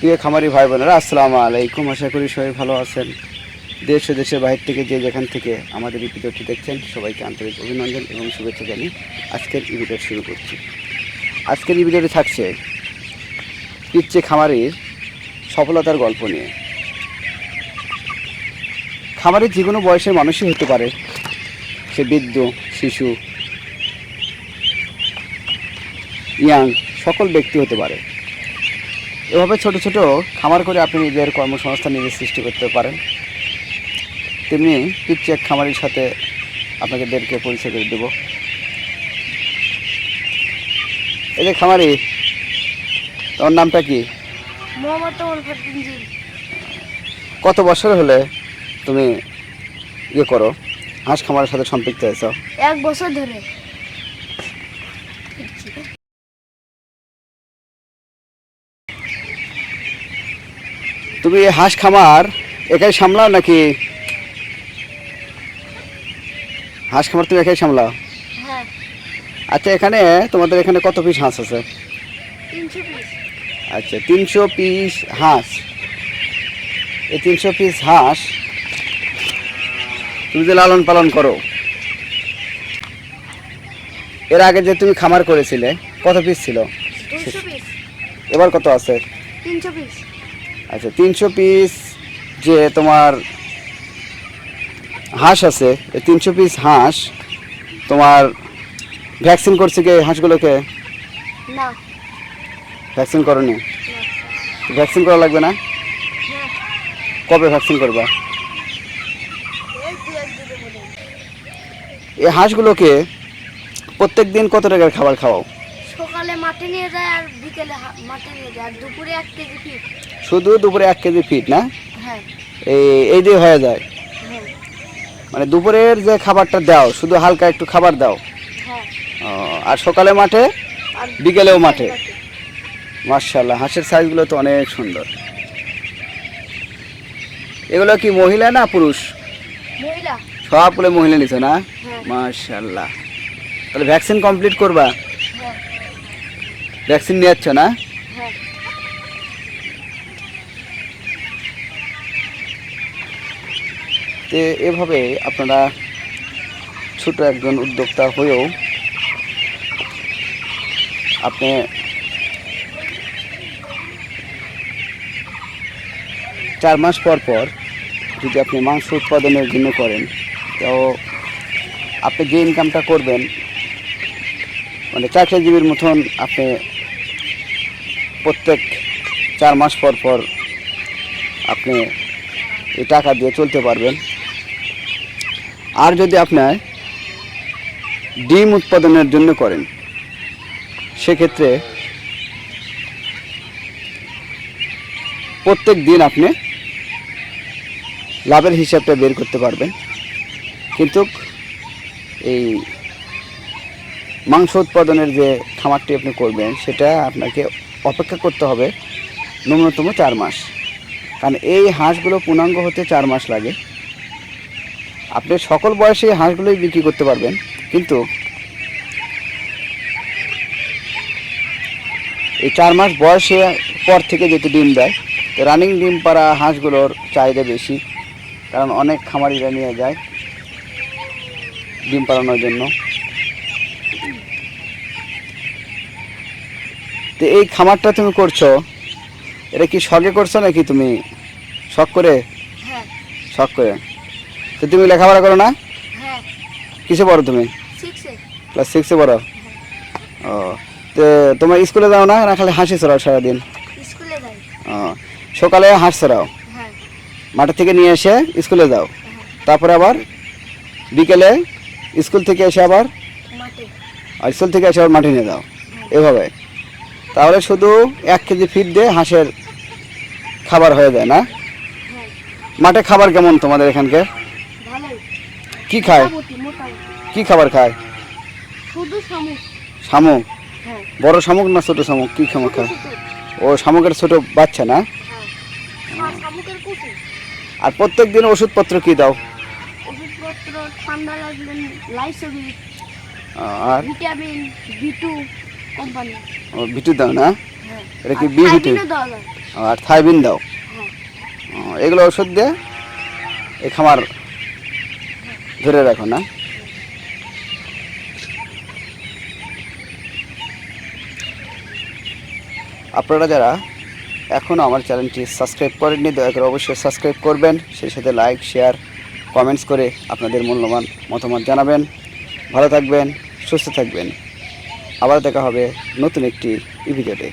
প্রিয় খামারি ভাই বোনেরা আসসালামু আলাইকুম। আশা করি সবাই ভালো আছেন। দেশ ও দেশের বাইরে থেকে যে যেখান থেকে আমাদের এই ভিডিওটি দেখছেন, সবাইকে আন্তরিক অভিনন্দন এবং শুভেচ্ছা জানিয়ে আজকের এই ভিডিও শুরু করছি। আজকের এই ভিডিওটি থাকছে পিচ্ছে খামারির সফলতার গল্প নিয়ে। খামারের যে কোনো বয়সের মানুষই হতে পারে। সে বৃদ্ধ, শিশু ইয়াং সকল ব্যক্তি হতে পারে। এভাবে ছোট ছোট খামার করে আপনি নিজের কর্মসংস্থান নিজে সৃষ্টি করতে পারেন। তেমনি এক খামারির সাথে আপনাদেরকে পরিচয় করে দেব। এই যে খামারি তোমার নামটা কি? কত বছর হলে তুমি ইয়ে করো? হাঁস খামারের সাথে সম্পৃক্ত হয়েছ? এক বছর ধরে। তুমি এই হাঁস খামার একাই সামলাও নাকি? হাঁস খামার তুমি একাই সামলাও? হ্যাঁ। আচ্ছা এখানে তোমাদের এখানে কত পিস হাঁস আছে? আচ্ছা তিনশো পিস হাঁস। এই তিনশো পিস হাঁস তুমি যে লালন পালন করো এর আগে যে তুমি খামার করেছিলে কত পিস ছিল? এবার কত আছে? তিনশো পিস আচ্ছা তিনশো পিস যে তোমার হাঁস আছে এই তিনশো পিস হাঁস তোমার ভ্যাকসিন করছে কি এই হাঁসগুলোকে? না। ভ্যাকসিন করনি। ভ্যাকসিন করা লাগবে না? কবে ভ্যাকসিন করবা? এই হাঁসগুলোকে প্রত্যেক দিন কত টাকার খাবার খাওয়াও? সকালে মাঠে নিয়ে যায় আর বিকেলে মাঠে নিয়ে যায়। আর দুপুরে এক কেজি শুধু দুপুরে এক কেজি ফিট না? হ্যাঁ। এই এই দিয়ে হয়ে যায়। মানে দুপুরের যে খাবারটা দাও শুধু হালকা একটু খাবার দাও। হ্যাঁ। ও, আর সকালে মাঠে? বিকেলেও মাঠে? মার্শাল্লাহ হাঁসের সাইজগুলো তো অনেক সুন্দর। এগুলো কি মহিলা না পুরুষ? সবগুলো মহিলা নিছো না? হ্যাঁ। মার্শাল্লাহ তাহলে ভ্যাকসিন কমপ্লিট করবা? ভ্যাকসিন নিয়ে যাচ্ছ না? তো এভাবে আপনারা ছোট একজন উদ্যোক্তা হয়েও আপনি চার মাস পর পর যদি আপনি মাংস উৎপাদনের জন্য করেন, তো আপনি যে ইনকামটা করবেন মানে চাকরিজীবীর মতন আপনি প্রত্যেক চার মাস পর পর আপনি এই টাকা দিয়ে চলতে পারবেন। আর যদি আপনার ডিম উৎপাদনের জন্য করেন, সেক্ষেত্রে প্রত্যেক দিন আপনি লাভের হিসাবটা বের করতে পারবেন। কিন্তু এই মাংস উৎপাদনের যে খামারটি আপনি করবেন, সেটা আপনাকে অপেক্ষা করতে হবে ন্যূনতম চার মাস। কারণ এই হাঁসগুলো পূর্ণাঙ্গ হতে চার মাস লাগে। আপনি সকল বয়সে হাঁসগুলোই বিক্রি করতে পারবেন, কিন্তু এই চার মাস বয়সে পর থেকে যেহেতু ডিম দেয়, তো রানিং ডিম পাড়া হাঁসগুলোর চাহিদা বেশি, কারণ অনেক খামারিরা নিয়ে যায় ডিম পাড়ানোর জন্য। তো এই খামারটা তুমি করছ এটা কি শখে করছ নাকি তুমি শখ করে? হ্যাঁ। শখ করে। তো তুমি লেখাপড়া করো না? হ্যাঁ। কিসে পড়ো তুমি? ক্লাস সিক্সে পড়ো? ও তো তোমার স্কুলে যাও না? না খালি হাসি চড়াও সারাদিন? ও সকালে হাঁস চড়াও হ্যাঁ। মাঠে থেকে নিয়ে এসে স্কুলে যাও? তারপরে আবার বিকেলে স্কুল থেকে এসে আবার আর স্কুল থেকে এসে আবার মাঠে নিয়ে যাও? এভাবে? তাহলে শুধু এক কেজি ফিট দিয়ে হাঁসের খাবার হয়ে যায় না? হ্যাঁ মাঠে খাবার কেমন তোমাদের এখানকার? ভালোই। কি খায়? কি খাবার খায়? শামুক। হ্যাঁ। বড় শামুক না ছোট শামুক? কি শামুক খায়? ও শামুকের ছোট বাচ্চা না? হ্যাঁ। কুচি আর প্রত্যেক দিন ওষুধপত্র কি দাও? আর? ভিটামিন ও ভিটু দাও না? হ্যাঁ। এটা কি বি যায়। আর থাইবিন দাও। এগুলো ওষুধ দিয়ে এই খামার ধরে রাখো না? আপনারা যারা এখনও আমার চ্যানেলটি সাবস্ক্রাইব করেননি দয়া করে অবশ্যই সাবস্ক্রাইব করবেন। সেই সাথে লাইক শেয়ার কমেন্টস করে আপনাদের মূল্যবান মতামত জানাবেন। ভালো থাকবেন সুস্থ থাকবেন। আবার দেখা হবে নতুন একটি ভিডিওতে